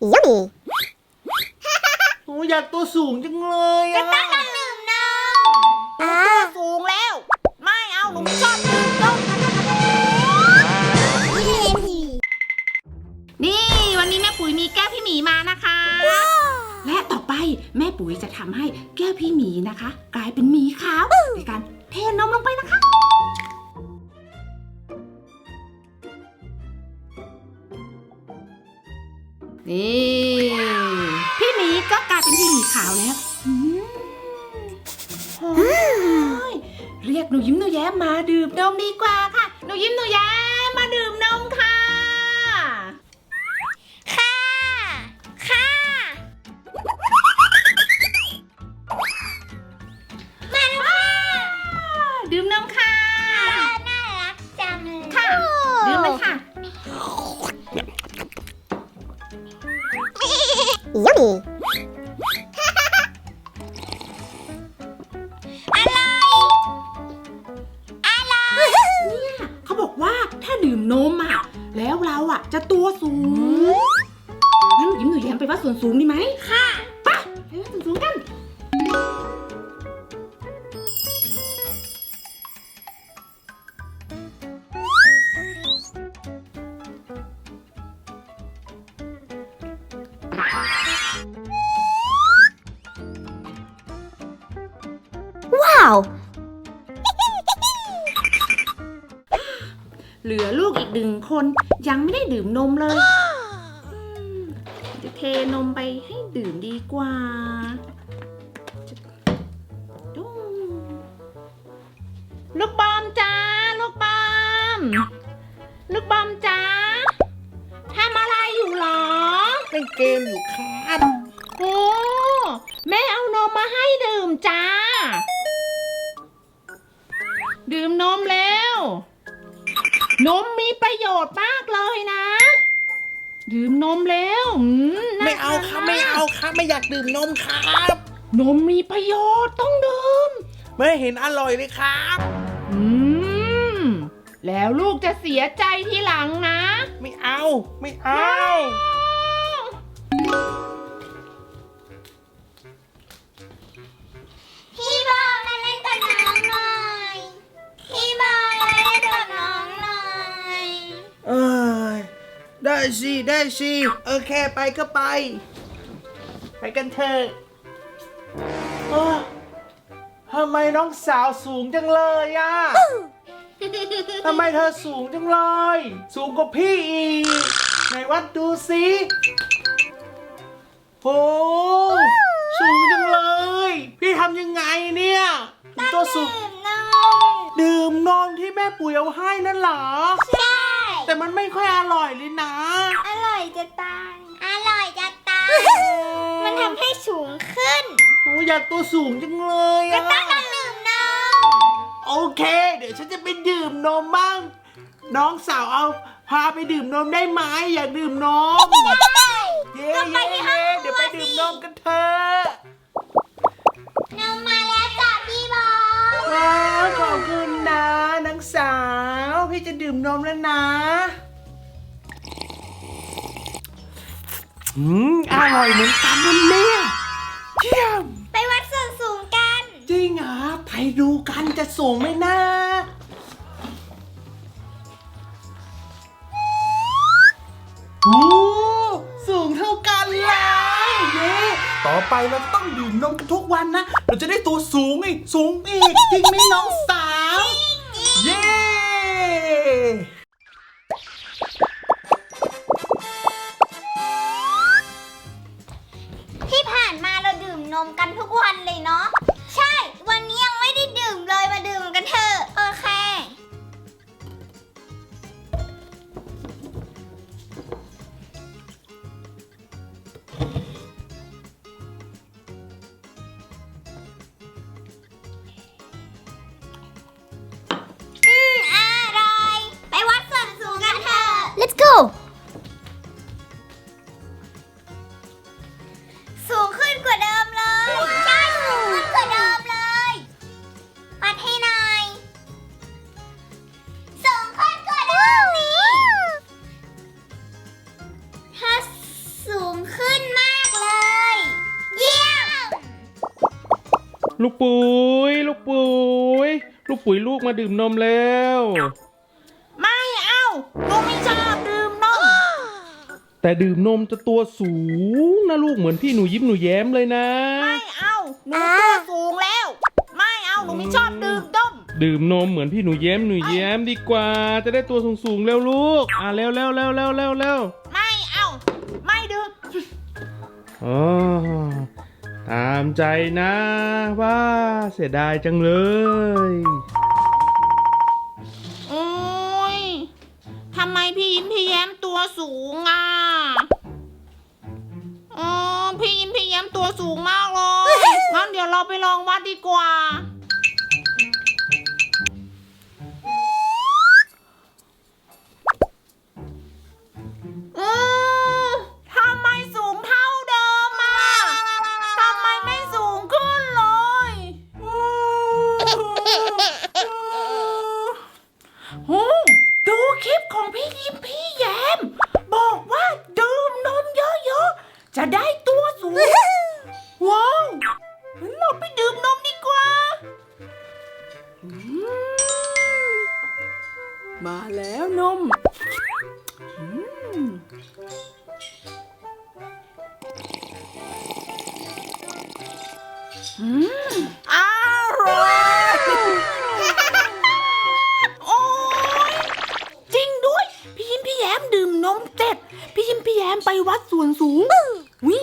Yummy. โอ้อยากตัวสูงจังเลยอะต้องดื่มนมอ่าตัวสูงแล้ว ไม่เอาหนูไม่ชอบดื่มนมนี่วันนี้แม่ปุ๋ยมีแก้วพี่หมีมานะคะ และต่อไปแม่ปุ๋ยจะทำให้แก้วพี่หมีนะคะ กลายเป็นหมีขาวในการเทนมลงไปนะคะ นี่พี่หมีก็กลายเป็นพี่หมีขาวแล้วอืมโอ้ยเรียกหนูยิ้มหนูแย้มมาดื่มนมดีกว่าค่ะ หนูยิ้มหนูแย้มมาดื่ม Yummy. เนี่ยเขาบอกว่าถ้าดื่มนมอะ แล้วเราอะ จะตัวสูง งั้นหนูยิ้มหนูแย้มไปวัดส่วนสูงดีไหมค่ะไปไปวัดส่วนสูงกัน Wow. เหลือลูกอีกหนึ่งคนยังไม่ได้ดื่มนมเลยอืมจะเทนมไปให้ดื่มดีกว่าจุ๊งลูกบอมจ้าลูกบอม ลูกบอมจ้าทำอะไรอยู่หรอเล่นเกมอยู่ครับโอ้แม่เอานมมาให้ดื่ ดื่มนมแล้ว นมมีประโยชน์มากเลยนะ ดื่มนมแล้วอืน่ไม่เอาทนครับกไม่เอาครับ ไม่อยากดื่มนมครับ นมมีประโยชน์ต้องดื่ม ไม่เห็นอร่อยเลยครับ อืม แล้วลูกจะเสียใจทีหลังนะ ไม่เอา ไม่เอา สิได้สิโอเคไปก็ไป ไปกันเถอะโอ้ทำไมน้องสาวสูงจังเลยอะทำไมเธอสูงจังเลย สูงกว่าพี่อีกไหนวัดดูสิโอ้สูงจังเลย พี่ทำยังไงเนี่ยถึงตัวสูง ดื่มนมดื่มนมที่แม่ปุ๋ยเอาให้นั่นเหรอใช่ แต่มันไม่ค่อยอร่อยเลยนะ อร่อยจะตาย อร่อยจะตาย มันทำให้สูงขึ้นโอ้อยากตัวสูงจังเลยก็อะต้องมาดื่มนมโอเค เดี๋ยวฉันจะไปดื่มนมบ้าง น้องสาวเอาพาไปดื่มนมได้ไหมอยากดื่มนม ได้ เย้เย้เย้เดี๋ยวไปดื่มนมกันเถอะนมมาแล้วจ้ะพี่บอล ว้า นมแล้วนะ อืม อร่อยเหมือนกันนั่นเนี่ยเยี่ยม ไปวัดส่วนสูงกัน จริงเหรอไปดูกันจะสูงไหมนะ โอ้ สูงเท่ากันเลยเย้ต่อไปเราต้องดื่มนมกันทุกวันนะ เราจะได้ตัวสูงอีก สูงอีก จริงไหมน้อง ลูกปุ๋ย ลูกปุ๋ย ลูกปุ๋ยลูกมาดื่มนมแล้ว ไม่เอาหนูไม่ชอบดื่มนม แต่ดื่มนมจะตัวสูงนะลูกเหมือนพี่หนูยิ้มหนูแย้มเลยนะ ไม่เอาหนูตัวสูงแล้ว ไม่เอาหนูไม่ชอบดื่มนมดื่มนมเหมือนพี่หนูแย้มหนูแย้มดีกว่า จะได้ตัวสูงๆแล้วลูก อะเร็วเร็วเร็วเร็วเร็วเร็วไม่เอา ไม่ดื่มอ๋อ ตามใจนะว่าเสียดายจังเลย โอ้ยทำไมพี่ยิ้มพี่แย้มตัวสูงอะอ๋อพี่ยิ้มพี่แย้มตัวสูงมากเลย งั้นเดี๋ยวเราไปลองวัดดีกว่า จะได้ตัวสูง ว้าวงั้นเราไปดื่มนมดีกว่าอืมมาแล้วนมอืมอืมอร่อย โอ้ยจริงด้วย พี่ยิ้มพี่แย้มดื่มนมเสร็จ พี่ยิ้มพี่แย้มไปวัดส่วนสูง วิ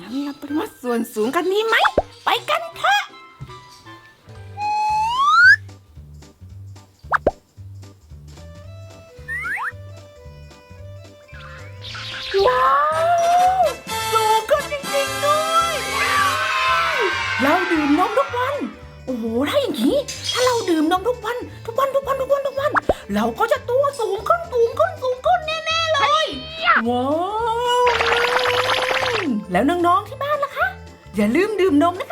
งั้นเราไปวัดส่วนสูงกันนี้ไหม ไปกันเถอะว้าวสูงขึ้นจริงๆด้วยเราดื่มนมทุกวัน โอ้โหถ้าอย่างนี้ ถ้าเราดื่มนมทุกวัน ทุกวันทุกวันทุกวันทุกวัน เราก็จะตัวสูงขึ้นสูงขึ้นสูงขึ้นแน่ๆเลย ว้าว แล้วน้องๆที่บ้านล่ะคะ อย่าลืมดื่มนมนะคะ